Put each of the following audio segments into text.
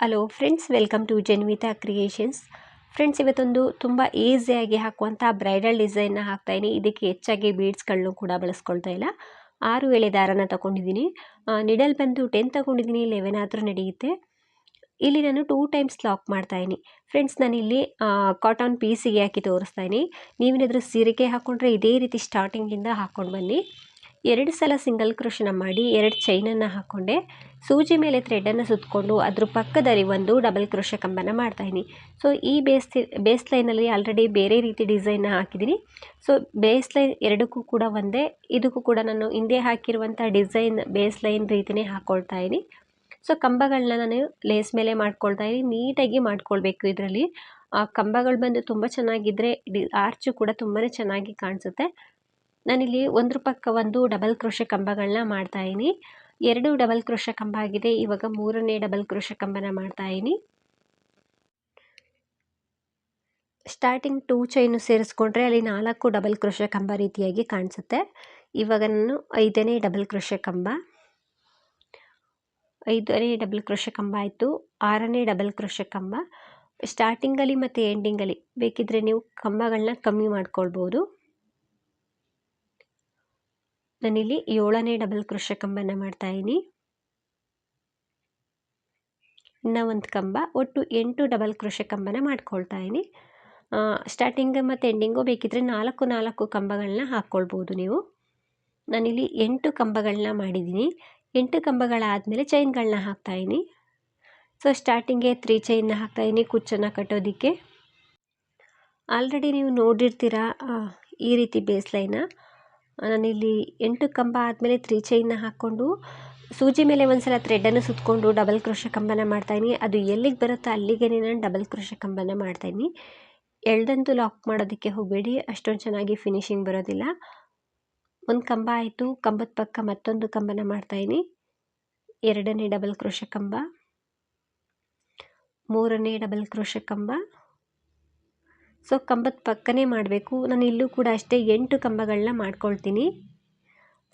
Hello friends welcome to Janvitha creations friends ಇವತ್ತೊಂದು ತುಂಬ ಈಸಿಯಾಗಿ ಹಾಕುವಂಥ ಬ್ರೈಡಲ್ ಡಿಸೈನ್ನ ಹಾಕ್ತಾಯಿನಿ ಇದಕ್ಕೆ ಹೆಚ್ಚಾಗಿ ಬೀಡ್ಸ್ಗಳನ್ನು ಕೂಡ ಬಳಸ್ಕೊಳ್ತಾ ಇಲ್ಲ. ಆರು ಎಳೆ ದಾರನ ತಗೊಂಡಿದ್ದೀನಿ. ನಿಡಲ್ ಬಂದು ಟೆನ್ ತಗೊಂಡಿದ್ದೀನಿ. ಲೆವೆನ್ ಆದರೂ ನಡೆಯುತ್ತೆ. ಇಲ್ಲಿ ನಾನು ಟೂ ಟೈಮ್ಸ್ ಲಾಕ್ ಮಾಡ್ತಾಯಿನಿ ಫ್ರೆಂಡ್ಸ್ ನಾನಿಲ್ಲಿ ಕಾಟನ್ ಪೀಸಿಗೆ ಹಾಕಿ ತೋರಿಸ್ತಾಯಿನಿ ನೀವೇನಾದರೂ ಸೀರೆಗೆ ಹಾಕ್ಕೊಂಡ್ರೆ ಇದೇ ರೀತಿ ಸ್ಟಾರ್ಟಿಂಗಿಂದ ಹಾಕ್ಕೊಂಡು ಬನ್ನಿ. ಎರಡು ಸಲ ಸಿಂಗಲ್ ಕ್ರೋಶನ ಮಾಡಿ ಎರಡು ಚೈನನ್ನು ಹಾಕ್ಕೊಂಡೆ ಸೂಜಿ ಮೇಲೆ ಥ್ರೆಡನ್ನು ಸುತ್ತಕೊಂಡು ಅದ್ರ ಪಕ್ಕದಲ್ಲಿ ಒಂದು ಡಬಲ್ ಕ್ರೋಶ ಕಂಬನ ಮಾಡ್ತಾಯಿದ್ದೀನಿ ಸೊ ಈ ಬೇಸ್ ಬೇಸ್ ಲೈನಲ್ಲಿ ಆಲ್ರೆಡಿ ಬೇರೆ ರೀತಿ ಡಿಸೈನ್ನ ಹಾಕಿದ್ದೀನಿ. ಸೊ ಬೇಸ್ ಲೈನ್ ಎರಡಕ್ಕೂ ಕೂಡ ಒಂದೇ, ಇದಕ್ಕೂ ಕೂಡ ನಾನು ಹಿಂದೆ ಹಾಕಿರುವಂಥ ಡಿಸೈನ್ ಬೇಸ್ ಲೈನ್ ರೀತಿಯೇ ಹಾಕ್ಕೊಳ್ತಾ ಇದ್ದೀನಿ. ಸೊ ಕಂಬಗಳನ್ನ ನಾನು ಲೇಸ್ ಮೇಲೆ ಮಾಡ್ಕೊಳ್ತಾ ಇದ್ದೀನಿ. ನೀಟಾಗಿ ಮಾಡ್ಕೊಳ್ಬೇಕು ಇದರಲ್ಲಿ. ಕಂಬಗಳು ಬಂದು ತುಂಬ ಚೆನ್ನಾಗಿದ್ದರೆ ಡಿ ಆರ್ಚು ಕೂಡ ತುಂಬಾ ಚೆನ್ನಾಗಿ ಕಾಣಿಸುತ್ತೆ. ನಾನಿಲ್ಲಿ ಒಂದ್ರ ಪಕ್ಕ ಒಂದು ಡಬಲ್ ಕ್ರೋಶ ಕಂಬಗಳನ್ನ ಮಾಡ್ತಾಯಿದ್ದೀನಿ ಎರಡು ಡಬಲ್ ಕ್ರೋಶ ಕಂಬ ಆಗಿದೆ. ಇವಾಗ ಮೂರನೇ ಡಬಲ್ ಕ್ರೋಶ ಕಂಬನ ಮಾಡ್ತಾಯಿದ್ದೀನಿ ಸ್ಟಾರ್ಟಿಂಗ್ ಟೂ ಚೈನು ಸೇರಿಸ್ಕೊಂಡ್ರೆ ಅಲ್ಲಿ ನಾಲ್ಕು ಡಬಲ್ ಕ್ರೋಶ ಕಂಬ ರೀತಿಯಾಗಿ ಕಾಣಿಸುತ್ತೆ. ಇವಾಗ ನಾನು ಐದನೇ ಡಬಲ್ ಕ್ರೋಶ ಕಂಬ. ಐದನೇ ಡಬಲ್ ಕ್ರೋಶ ಕಂಬ ಆಯಿತು. ಆರನೇ ಡಬಲ್ ಕ್ರೋಶ ಕಂಬ. ಸ್ಟಾರ್ಟಿಂಗಲ್ಲಿ ಮತ್ತು ಎಂಡಿಂಗಲ್ಲಿ ಬೇಕಿದ್ದರೆ ನೀವು ಕಂಬಗಳನ್ನ ಕಮ್ಮಿ ಮಾಡ್ಕೊಳ್ಬೋದು. ನಾನಿಲ್ಲಿ ಏಳನೇ ಡಬಲ್ ಕ್ರೋಶ ಕಂಬನ ಮಾಡ್ತಾಯಿದ್ದೀನಿ ಇನ್ನು ಒಂದು ಕಂಬ, ಒಟ್ಟು ಎಂಟು ಡಬಲ್ ಕ್ರೋಶ ಕಂಬನ ಮಾಡ್ಕೊಳ್ತಾ ಇದ್ದೀನಿ. ಸ್ಟಾರ್ಟಿಂಗ್ ಮತ್ತು ಎಂಡಿಂಗು ಬೇಕಿದ್ದರೆ ನಾಲ್ಕು ನಾಲ್ಕು ಕಂಬಗಳನ್ನ ಹಾಕ್ಕೊಳ್ಬೋದು ನೀವು. ನಾನಿಲ್ಲಿ ಎಂಟು ಕಂಬಗಳನ್ನ ಮಾಡಿದ್ದೀನಿ. ಎಂಟು ಕಂಬಗಳಾದಮೇಲೆ ಚೈನ್ಗಳನ್ನ ಹಾಕ್ತಾಯಿದ್ದೀನಿ ಸೊ ಸ್ಟಾರ್ಟಿಂಗೆ ತ್ರೀ ಚೈನ್ನ ಹಾಕ್ತಾಯಿದ್ದೀನಿ ಕುಚ್ಚನ್ನು ಕಟ್ಟೋದಕ್ಕೆ. ಆಲ್ರೆಡಿ ನೀವು ನೋಡಿರ್ತೀರ ಈ ರೀತಿ ಬೇಸ್ ಲೈನ ನಾನಿಲ್ಲಿ ಎಂಟು ಕಂಬ ಆದಮೇಲೆ ತ್ರೀ ಚೈನ್ನ ಹಾಕ್ಕೊಂಡು, ಸೂಜಿ ಮೇಲೆ ಒಂದು ಸಲ ಥ್ರೆಡನ್ನು ಸುತ್ತಕೊಂಡು ಡಬಲ್ ಕ್ರೋಶ ಕಂಬನ ಮಾಡ್ತಾಯಿನಿ ಅದು ಎಲ್ಲಿಗೆ ಬರುತ್ತೋ ಅಲ್ಲಿಗೆ ನಾನು ಡಬಲ್ ಕ್ರೋಶ ಕಂಬನ ಮಾಡ್ತಾಯಿನಿ ಎಳ್ದಂತೂ ಲಾಕ್ ಮಾಡೋದಕ್ಕೆ ಹೋಗಬೇಡಿ, ಅಷ್ಟೊಂದು ಚೆನ್ನಾಗಿ ಫಿನಿಶಿಂಗ್ ಬರೋದಿಲ್ಲ. ಒಂದು ಕಂಬ ಆಯಿತು, ಕಂಬದ ಪಕ್ಕ ಮತ್ತೊಂದು ಕಂಬನ ಮಾಡ್ತಾಯಿನಿ ಎರಡನೇ ಡಬಲ್ ಕ್ರೋಶ ಕಂಬ, ಮೂರನೇ ಡಬಲ್ ಕ್ರೋಶ ಕಂಬ. ಸೊ ಕಂಬದ ಪಕ್ಕನೇ ಮಾಡಬೇಕು. ನಾನು ಇಲ್ಲೂ ಕೂಡ ಅಷ್ಟೇ ಎಂಟು ಕಂಬಗಳನ್ನ ಮಾಡ್ಕೊಳ್ತೀನಿ.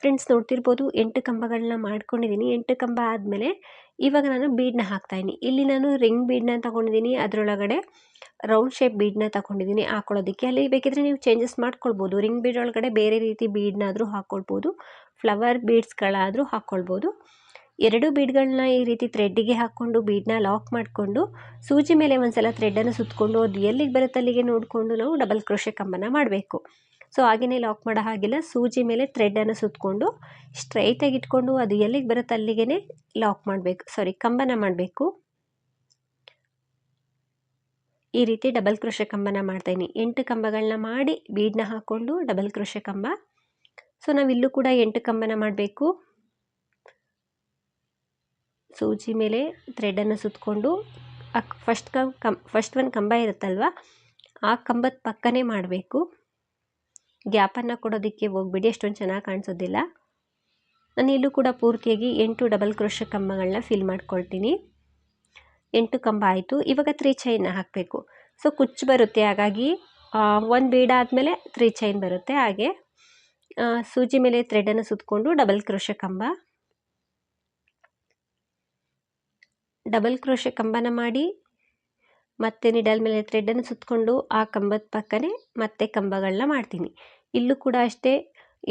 ಫ್ರೆಂಡ್ಸ್ ನೋಡ್ತಿರ್ಬೋದು, ಎಂಟು ಕಂಬಗಳನ್ನ ಮಾಡ್ಕೊಂಡಿದ್ದೀನಿ. ಎಂಟು ಕಂಬ ಆದಮೇಲೆ ಇವಾಗ ನಾನು ಬೀಡನ್ನ ಹಾಕ್ತಾಯಿದ್ದೀನಿ ಇಲ್ಲಿ ನಾನು ರಿಂಗ್ ಬೀಡನ್ನ ತಗೊಂಡಿದ್ದೀನಿ, ಅದರೊಳಗಡೆ ರೌಂಡ್ ಶೇಪ್ ಬೀಡನ್ನ ತಗೊಂಡಿದ್ದೀನಿ ಹಾಕೊಳ್ಳೋದಕ್ಕೆ. ಅಲ್ಲಿ ಬೇಕಿದ್ರೆ ನೀವು ಚೇಂಜಸ್ ಮಾಡ್ಕೊಳ್ಬೋದು. ರಿಂಗ್ ಬೀಡ್ ಒಳಗಡೆ ಬೇರೆ ರೀತಿ ಬೀಡನ್ನಾದರೂ ಹಾಕ್ಕೊಳ್ಬೋದು. ಫ್ಲವರ್ ಬೀಡ್ಸ್ಗಳಾದರೂ ಹಾಕ್ಕೊಳ್ಬೋದು. ಎರಡು ಬೀಡ್ಗಳನ್ನ ಈ ರೀತಿ ಥ್ರೆಡ್ಡಿಗೆ ಹಾಕ್ಕೊಂಡು ಬೀಡನ್ನ ಲಾಕ್ ಮಾಡಿಕೊಂಡು ಸೂಜಿ ಮೇಲೆ ಒಂದು ಸಲ ಥ್ರೆಡ್ಡನ್ನು ಸುತ್ತಕೊಂಡು ಅದು ಎಲ್ಲಿಗೆ ಬರುತ್ತೆ ಅಲ್ಲಿಗೆ ನೋಡಿಕೊಂಡು ನಾವು ಡಬಲ್ ಕ್ರೋಶೆ ಕಂಬನ ಮಾಡಬೇಕು. ಸೊ ಹಾಗೆಯೇ ಲಾಕ್ ಮಾಡೋ ಹಾಗಿಲ್ಲ. ಸೂಜಿ ಮೇಲೆ ಥ್ರೆಡ್ಡನ್ನು ಸುತ್ತಕೊಂಡು ಸ್ಟ್ರೈಟಾಗಿ ಇಟ್ಕೊಂಡು ಅದು ಎಲ್ಲಿಗೆ ಬರುತ್ತೆ ಅಲ್ಲಿಗೆ ಲಾಕ್ ಮಾಡಬೇಕು. ಸಾರಿ, ಕಂಬನ ಮಾಡಬೇಕು. ಈ ರೀತಿ ಡಬಲ್ ಕ್ರೋಶೆ ಕಂಬನ ಮಾಡ್ತಾಯಿನಿ ಎಂಟು ಕಂಬಗಳನ್ನ ಮಾಡಿ ಬೀಡನ್ನ ಹಾಕ್ಕೊಂಡು ಡಬಲ್ ಕ್ರೋಶೆ ಕಂಬ. ಸೊ, ನಾವಿಲ್ಲೂ ಕೂಡ ಎಂಟು ಕಂಬನ ಮಾಡಬೇಕು. ಸೂಜಿ ಮೇಲೆ ಥ್ರೆಡನ್ನು ಸುತ್ತಕೊಂಡು ಫಸ್ಟ್ ಕಂ ಫಸ್ಟ್ ಒಂದು ಕಂಬ ಇರುತ್ತಲ್ವ, ಆ ಕಂಬದ ಪಕ್ಕನೇ ಮಾಡಬೇಕು. ಗ್ಯಾಪನ್ನು ಕೊಡೋದಕ್ಕೆ ಹೋಗ್ಬಿಡಿ, ಅಷ್ಟೊಂದು ಚೆನ್ನಾಗಿ ಕಾಣಿಸೋದಿಲ್ಲ. ನಾನು ಇಲ್ಲೂ ಕೂಡ ಪೂರ್ತಿಯಾಗಿ ಎಂಟು ಡಬಲ್ ಕ್ರೋಶ ಕಂಬಗಳನ್ನ ಫಿಲ್ ಮಾಡ್ಕೊಳ್ತೀನಿ. ಎಂಟು ಕಂಬ ಆಯಿತು, ಇವಾಗ ತ್ರೀ ಚೈನ್ನ ಹಾಕಬೇಕು. ಸೊ ಕುಚ್ಚು ಬರುತ್ತೆ, ಹಾಗಾಗಿ ಒಂದು ಬೀಡ ಆದಮೇಲೆ ತ್ರೀ ಚೈನ್ ಬರುತ್ತೆ, ಹಾಗೆ. ಸೂಜಿ ಮೇಲೆ ಥ್ರೆಡನ್ನು ಸುತ್ತಕೊಂಡು ಡಬಲ್ ಕ್ರೋಶ ಕಂಬ. ಡಬಲ್ ಕ್ರೋಶೆ ಕಂಬನ ಮಾಡಿ, ಮತ್ತೆ ನಿಡಲ್ ಮೇಲೆ ಥ್ರೆಡನ್ನು ಸುತ್ತಕೊಂಡು ಆ ಕಂಬದ ಪಕ್ಕನೇ ಮತ್ತೆ ಕಂಬಗಳನ್ನ ಮಾಡ್ತೀನಿ. ಇಲ್ಲೂ ಕೂಡ ಅಷ್ಟೇ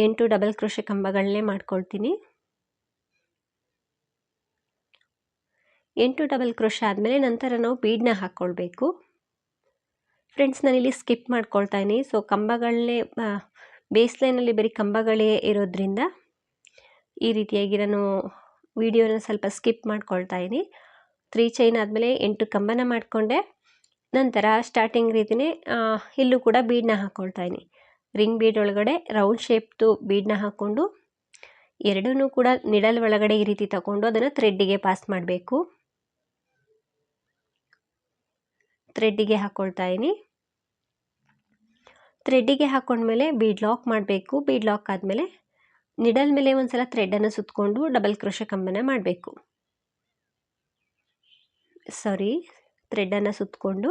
ಎಂಟು ಡಬಲ್ ಕ್ರೋಶೆ ಕಂಬಗಳನ್ನೇ ಮಾಡ್ಕೊಳ್ತೀನಿ. ಎಂಟು ಡಬಲ್ ಕ್ರೋಶ ಆದಮೇಲೆ ನಂತರ ನಾವು ಬೀಡನ್ನ ಹಾಕ್ಕೊಳ್ಬೇಕು ಫ್ರೆಂಡ್ಸ್ ನಾನಿಲ್ಲಿ ಸ್ಕಿಪ್ ಮಾಡ್ಕೊಳ್ತಾ ಇದ್ದೀನಿ. ಸೊ ಕಂಬಗಳನ್ನೇ ಬೇಸ್ ಲೈನಲ್ಲಿ ಬರೀ ಕಂಬಗಳೇ ಇರೋದ್ರಿಂದ ಈ ರೀತಿಯಾಗಿ ನಾನು ವಿಡಿಯೋನ ಸ್ವಲ್ಪ ಸ್ಕಿಪ್ ಮಾಡ್ಕೊಳ್ತಾ ಇದ್ದೀನಿ. ತ್ರೀ ಚೈನ್ ಆದಮೇಲೆ ಎಂಟು ಕಂಬನ ಮಾಡಿಕೊಂಡೆ. ನಂತರ ಸ್ಟಾರ್ಟಿಂಗ್ ರೀತಿಯೇ ಇಲ್ಲೂ ಕೂಡ ಬೀಡನ್ನ ಹಾಕ್ಕೊಳ್ತಾಯಿನಿ ರಿಂಗ್ ಬೀಡ್ ಒಳಗಡೆ ರೌಂಡ್ ಶೇಪ್ದು ಬೀಡನ್ನ ಹಾಕ್ಕೊಂಡು ಎರಡೂ ಕೂಡ ನಿಡಲ್ ಒಳಗಡೆ ಈ ರೀತಿ ತಗೊಂಡು ಅದನ್ನು ಥ್ರೆಡ್ಡಿಗೆ ಪಾಸ್ ಮಾಡಬೇಕು. ಥ್ರೆಡ್ಡಿಗೆ ಹಾಕ್ಕೊಳ್ತಾ ಇದ್ದೀನಿ. ಥ್ರೆಡ್ಡಿಗೆ ಹಾಕ್ಕೊಂಡ್ಮೇಲೆ ಬೀಡ್ ಲಾಕ್ ಮಾಡಬೇಕು. ಬೀಡ್ ಲಾಕ್ ಆದಮೇಲೆ ನಿಡಲ್ ಮೇಲೆ ಒಂದು ಸಲ ಥ್ರೆಡನ್ನು ಸುತ್ತಕೊಂಡು ಡಬಲ್ ಕ್ರೋಶ ಕಂಬನ ಮಾಡಬೇಕು. ಸಾರಿ ಥ್ರೆಡನ್ನು ಸುತ್ತಕೊಂಡು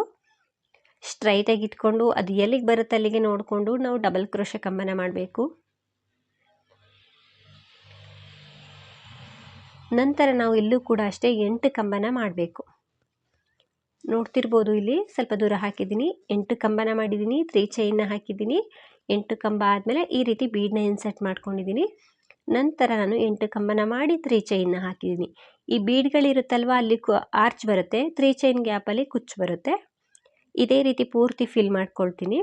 ಸ್ಟ್ರೈಟಾಗಿ ಇಟ್ಕೊಂಡು ಅದು ಎಲ್ಲಿಗೆ ಬರುತ್ತೆ ಅಲ್ಲಿಗೆ ನೋಡಿಕೊಂಡು ನಾವು ಡಬಲ್ ಕ್ರೋಶ ಕಂಬನ ಮಾಡಬೇಕು. ನಂತರ ನಾವು ಇಲ್ಲೂ ಕೂಡ ಅಷ್ಟೇ ಎಂಟು ಕಂಬನ ಮಾಡಬೇಕು. ನೋಡ್ತಿರ್ಬೋದು ಇಲ್ಲಿ ಸ್ವಲ್ಪ ದೂರ ಹಾಕಿದ್ದೀನಿ, ಎಂಟು ಕಂಬನ ಮಾಡಿದ್ದೀನಿ ತ್ರೀ ಚೈನ್ನ ಹಾಕಿದ್ದೀನಿ, ಎಂಟು ಕಂಬ ಆದಮೇಲೆ ಈ ರೀತಿ ಬೀಡನ್ನ ಇನ್ಸರ್ಟ್ ಮಾಡ್ಕೊಂಡಿದ್ದೀನಿ. ನಂತರ ನಾನು ಎಂಟು ಕಂಬನ ಮಾಡಿ ತ್ರೀ ಚೈನ್ನ ಹಾಕಿದ್ದೀನಿ. ಈ ಬೀಡ್ಗಳಿರುತ್ತಲ್ವ, ಅಲ್ಲಿ ಕು ಆರ್ಚ್ ಬರುತ್ತೆ, ತ್ರೀ ಚೈನ್ ಗ್ಯಾಪಲ್ಲಿ ಕುಚ್ಚು ಬರುತ್ತೆ. ಇದೇ ರೀತಿ ಪೂರ್ತಿ ಫಿಲ್ ಮಾಡ್ಕೊಳ್ತೀನಿ.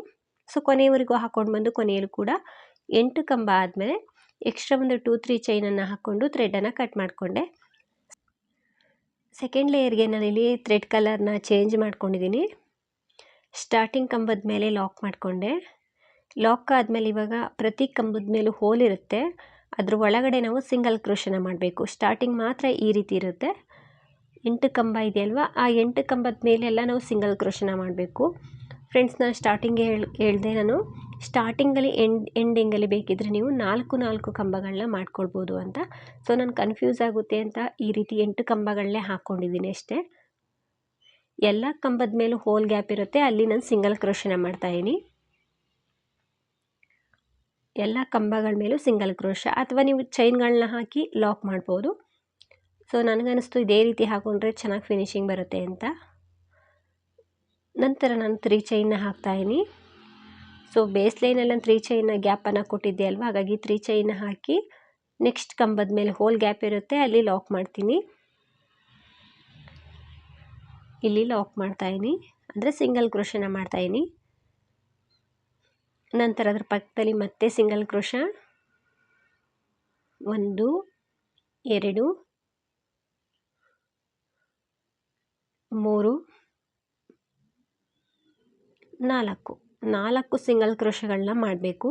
ಸೊ ಕೊನೆಯವರೆಗೂ ಹಾಕ್ಕೊಂಡು ಬಂದು ಕೊನೆಯಲ್ಲೂ ಕೂಡ ಎಂಟು ಕಂಬ ಆದಮೇಲೆ ಎಕ್ಸ್ಟ್ರಾ ಒಂದು ಟೂ ತ್ರೀ ಚೈನನ್ನು ಹಾಕ್ಕೊಂಡು ಥ್ರೆಡನ್ನು ಕಟ್ ಮಾಡಿಕೊಂಡೆ. ಸೆಕೆಂಡ್ ಲೇಯರ್ಗೆ ನಾನಿಲ್ಲಿ ಥ್ರೆಡ್ ಕಲರ್ನ ಚೇಂಜ್ ಮಾಡ್ಕೊಂಡಿದ್ದೀನಿ. ಸ್ಟಾರ್ಟಿಂಗ್ ಕಂಬದ ಮೇಲೆ ಲಾಕ್ ಮಾಡಿಕೊಂಡೆ. ಲಾಕ್ ಆದಮೇಲೆ ಇವಾಗ ಪ್ರತಿ ಕಂಬದ ಮೇಲೂ ಹೋಲ್ ಇರುತ್ತೆ. ಅದ್ರ ಒಳಗಡೆ ನಾವು ಸಿಂಗಲ್ ಕ್ರೋಶನ ಮಾಡಬೇಕು. ಸ್ಟಾರ್ಟಿಂಗ್ ಮಾತ್ರ ಈ ರೀತಿ ಇರುತ್ತೆ. ಎಂಟು ಕಂಬ ಇದೆಯಲ್ವ? ಆ ಎಂಟು ಕಂಬದ ಮೇಲೆಲ್ಲ ನಾವು ಸಿಂಗಲ್ ಕ್ರೋಶನ ಮಾಡಬೇಕು. ಫ್ರೆಂಡ್ಸ್ ನಾನು ಸ್ಟಾರ್ಟಿಂಗ್ಗೆ ಹೇಳಿ, ಹೇಳಿದೆ ನಾನು. ಸ್ಟಾರ್ಟಿಂಗಲ್ಲಿ ಎಂಡ್ ಎಂಡಿಂಗಲ್ಲಿ ಬೇಕಿದ್ದರೆ ನೀವು ನಾಲ್ಕು ನಾಲ್ಕು ಕಂಬಗಳನ್ನ ಮಾಡ್ಕೊಳ್ಬೋದು ಅಂತ. ಸೊ ನಾನು ಕನ್ಫ್ಯೂಸ್ ಆಗುತ್ತೆ ಅಂತ ಈ ರೀತಿ ಎಂಟು ಕಂಬಗಳನ್ನೇ ಹಾಕ್ಕೊಂಡಿದ್ದೀನಿ ಅಷ್ಟೇ. ಎಲ್ಲ ಕಂಬದ ಮೇಲೂ ಹೋಲ್ ಗ್ಯಾಪ್ ಇರುತ್ತೆ. ಅಲ್ಲಿ ನಾನು ಸಿಂಗಲ್ ಕ್ರೋಶನ ಮಾಡ್ತಾಯಿದ್ದೀನಿ ಎಲ್ಲ ಕಂಬಗಳ ಮೇಲೂ ಸಿಂಗಲ್ ಕ್ರೋಶ ಅಥವಾ ನೀವು ಚೈನ್ಗಳನ್ನ ಹಾಕಿ ಲಾಕ್ ಮಾಡ್ಬೋದು. ಸೊ ನನಗನ್ನಿಸ್ತು ಇದೇ ರೀತಿ ಹಾಕೊಂಡ್ರೆ ಚೆನ್ನಾಗಿ ಫಿನಿಶಿಂಗ್ ಬರುತ್ತೆ ಅಂತ. ನಂತರ ನಾನು ತ್ರೀ ಚೈನ್ನ ಹಾಕ್ತಾಯಿನಿ ಸೊ ಬೇಸ್ ಲೈನಲ್ಲಿ ತ್ರೀ ಚೈನ್ನ ಗ್ಯಾಪನ್ನು ಕೊಟ್ಟಿದ್ದೆ ಅಲ್ವಾ? ಹಾಗಾಗಿ ತ್ರೀ ಚೈನ್ನ ಹಾಕಿ ನೆಕ್ಸ್ಟ್ ಕಂಬದ ಮೇಲೆ ಹೋಲ್ ಗ್ಯಾಪ್ ಇರುತ್ತೆ, ಅಲ್ಲಿ ಲಾಕ್ ಮಾಡ್ತೀನಿ. ಇಲ್ಲಿ ಲಾಕ್ ಮಾಡ್ತಾಯಿನಿ ಅಂದರೆ ಸಿಂಗಲ್ ಕ್ರೋಶನ ಮಾಡ್ತಾಯಿನಿ ನಂತರ ಅದರ ಪಕ್ಕದಲ್ಲಿ ಮತ್ತೆ ಸಿಂಗಲ್ ಕ್ರೋಶ ಒಂದು, ಎರಡು, ಮೂರು, ನಾಲ್ಕು. ನಾಲ್ಕು ಸಿಂಗಲ್ ಕ್ರೋಶಗಳನ್ನ ಮಾಡಬೇಕು.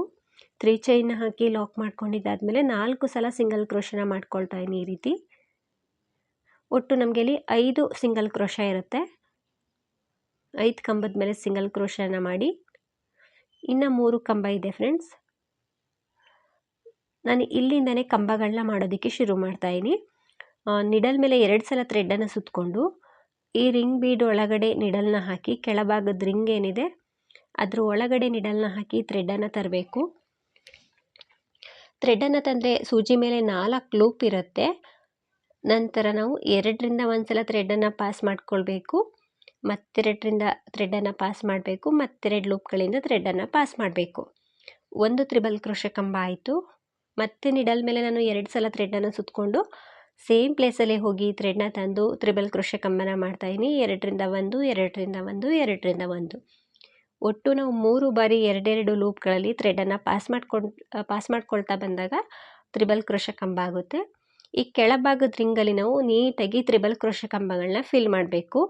ತ್ರೀ ಚೈನ್ ಹಾಕಿ ಲಾಕ್ ಮಾಡ್ಕೊಂಡಿದ್ದಾದಮೇಲೆ ನಾಲ್ಕು ಸಲ ಸಿಂಗಲ್ ಕ್ರೋಶನ ಮಾಡ್ಕೊಳ್ತಾ ಇದ್ದೀನಿ ಈ ರೀತಿ. ಒಟ್ಟು ನಮಗೆ ಇಲ್ಲಿ ಐದು ಸಿಂಗಲ್ ಕ್ರೋಶ ಇರುತ್ತೆ. ಐದು ಕಂಬದ ಮೇಲೆ ಸಿಂಗಲ್ ಕ್ರೋಶನ ಮಾಡಿ ಇನ್ನು ಮೂರು ಕಂಬ ಇದೆ ಫ್ರೆಂಡ್ಸ್ ನಾನು ಇಲ್ಲಿಂದನೇ ಕಂಬಗಳನ್ನ ಮಾಡೋದಕ್ಕೆ ಶುರು ಮಾಡ್ತಾಯಿದ್ದೀನಿ ನಿಡಲ್ ಮೇಲೆ ಎರಡು ಸಲ ಥ್ರೆಡ್ಡನ್ನು ಸುತ್ತಕೊಂಡು ಈ ರಿಂಗ್ ಬೀಡ್ ಒಳಗಡೆ ನಿಡಲ್ನ ಹಾಕಿ, ಕೆಳಭಾಗದ ರಿಂಗ್ ಏನಿದೆ, ಅದ್ರ ಒಳಗಡೆ ನಿಡಲ್ನ ಹಾಕಿ ಥ್ರೆಡ್ಡನ್ನು ತರಬೇಕು. ಥ್ರೆಡ್ಡನ್ನು ತಂದರೆ ಸೂಜಿ ಮೇಲೆ ನಾಲ್ಕು ಲೂಪ್ ಇರುತ್ತೆ. ನಂತರ ನಾವು ಎರಡರಿಂದ ಒಂದು ಸಲ ಥ್ರೆಡ್ಡನ್ನು ಪಾಸ್ ಮಾಡ್ಕೊಳ್ಬೇಕು. ಮತ್ತೆರಡರಿಂದ ಥ್ರೆಡ್ಡನ್ನು ಪಾಸ್ ಮಾಡಬೇಕು, ಮತ್ತೆರಡು ಲೂಪ್ಗಳಿಂದ ಥ್ರೆಡ್ಡನ್ನು ಪಾಸ್ ಮಾಡಬೇಕು. ಒಂದು ತ್ರಿಬಲ್ ಕ್ರೋಶ ಕಂಬ ಆಯಿತು. ಮತ್ತೆ ನಿಡಲ್ ಮೇಲೆ ನಾನು ಎರಡು ಸಲ ಥ್ರೆಡ್ಡನ್ನು ಸುತ್ತಕೊಂಡು ಸೇಮ್ ಪ್ಲೇಸಲ್ಲೇ ಹೋಗಿ ಥ್ರೆಡ್ನ ತಂದು ತ್ರಿಬಲ್ ಕ್ರೋಶ ಕಂಬನ ಮಾಡ್ತಾಯಿದ್ದೀನಿ ಎರಡರಿಂದ ಒಂದು ಎರಡರಿಂದ ಒಂದು ಎರಡರಿಂದ ಒಂದು. ಒಟ್ಟು ನಾವು ಮೂರು ಬಾರಿ ಎರಡೆರಡು ಲೂಪ್ಗಳಲ್ಲಿ ಥ್ರೆಡನ್ನು ಪಾಸ್ ಮಾಡ್ಕೊಂಡು ಪಾಸ್ ಮಾಡ್ಕೊಳ್ತಾ ಬಂದಾಗ ತ್ರಿಬಲ್ ಕ್ರೋಶ ಕಂಬ ಆಗುತ್ತೆ. ಈ ಕೆಳಭಾಗದ ರಿಂಗಲ್ಲಿ ನಾವು ನೀಟಾಗಿ ತ್ರಿಬಲ್ ಕ್ರೋಶ ಕಂಬಗಳನ್ನ ಫಿಲ್ ಮಾಡಬೇಕು.